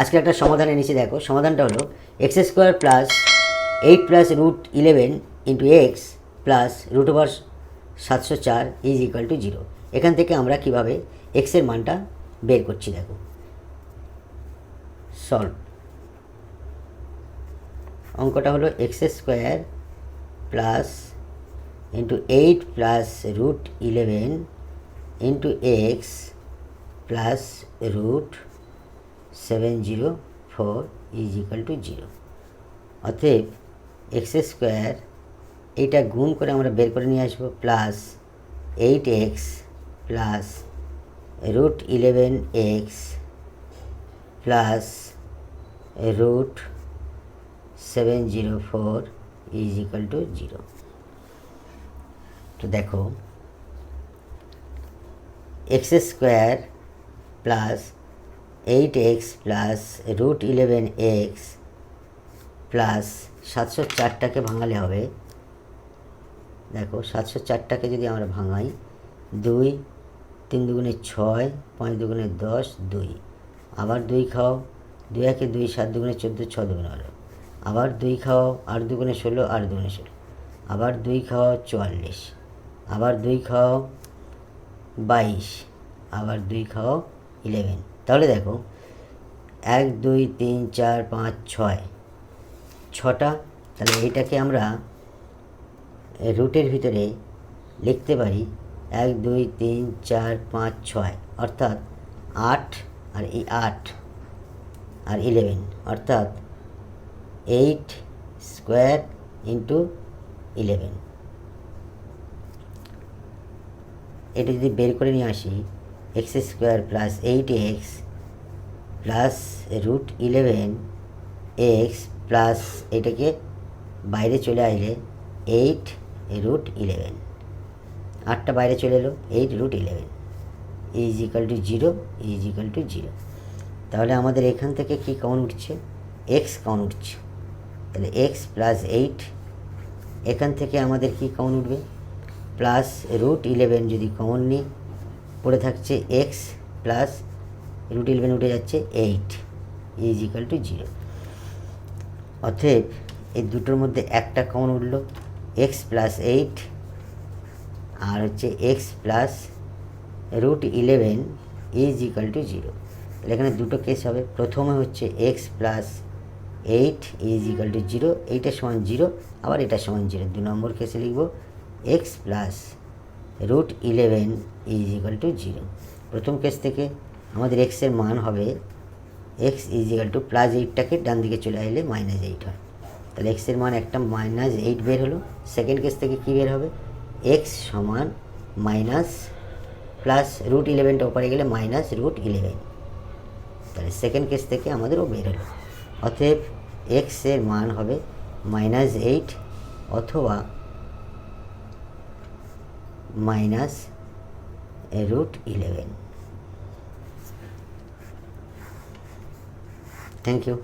আজকে একটা সমাধানে নিচে দেখো। সমাধানটা হলো x square plus eight plus root eleven into x plus root over সাতশো চার ইজ ইকুয়াল টু জিরো এখান থেকে আমরা কীভাবে এক্সের মানটা বের করছি, দেখো। সলভ অঙ্কটা হলো x square plus into eight plus root eleven into x plus root seven zero four is equal to zero অতএব এক্স স্কোয়ার এইটা গুণ করে আমরা বের করে নিয়ে আসব plus eight x plus root eleven x plus root seven zero four is equal to zero তো দেখো x square plus eight x plus root eleven x plus সাতশো চারটাকে ভাঙালে হবে। দেখো সাতশো চারটাকে যদি আমরা ভাঙাই, দুই, তিন দুগুণে ছয়, পাঁচ দুগুণে দশ, দুই। আবার দুই খাও, দুই একে দুই, সাত দুগুণে চোদ্দ, ছ দুগুণে হলো আবার দুই খাও, আট দুগুণে ষোলো, আট দুগুণে ষোলো। আবার দুই খাও, চুয়াল্লিশ। আবার দুই খাও, বাইশ। আবার দুই খাও ইলেভেন তাহলে দেখো, এক, দুই, তিন, চার, পাঁচ, ছয়। ছটা, তাহলে এইটাকে আমরা রুটের ভিতরে লিখতে পারি এক, দুই, তিন, চার, পাঁচ, ছয়। অর্থাৎ আট আর এই আট আর ইলেভেন অর্থাৎ এইট স্কোয়ার ইন্টু ইলেভেন এটা যদি বের করে নিয়ে আসি x square plus eight x plus root eleven x plus এটাকে বাইরে চলে আসলে এইট রুট ইলেভেন আটটা বাইরে চলে এলো eight root eleven is equal to zero is equal to zero তাহলে আমাদের এখান থেকে কি কমন উঠছে? এক্স কমন উঠছে। তাহলে এক্স প্লাস এইট এখান থেকে আমাদের কি কমন উঠবে? প্লাস রুট ইলেভেন যদি কমন নিই পড়ে থাকছে এক্স প্লাস রুট ইলেভেন উঠে যাচ্ছে eight is equal to zero অতএব এই দুটোর মধ্যে একটা কমন উঠল এক্স প্লাস এইট আর হচ্ছে x plus root eleven is equal to zero এখানে দুটো কেস হবে। প্রথমে হচ্ছে x plus eight is equal to zero এইটা সমান জিরো আবার এটা সমান জিরো দু নম্বর কেসে লিখব x plus root eleven is equal to zero প্রথম কেস থেকে আমাদের এক্সের মান হবে x is equal to plus এইটটাকে ডান দিকে চলে আসলে মাইনাস এইট হয়। তাহলে এক্সের মান একটা মাইনাস এইট বের হলো। সেকেন্ড কেস থেকে কী বের হবে? এক্স সমান মাইনাস প্লাস রুট ইলেভেনটা ওপারে গেলে মাইনাস রুট ইলেভেন তাহলে সেকেন্ড কেস থেকে আমাদেরও বের হলো। অতএব এক্সের মান হবে মাইনাস এইট অথবা minus root eleven thank you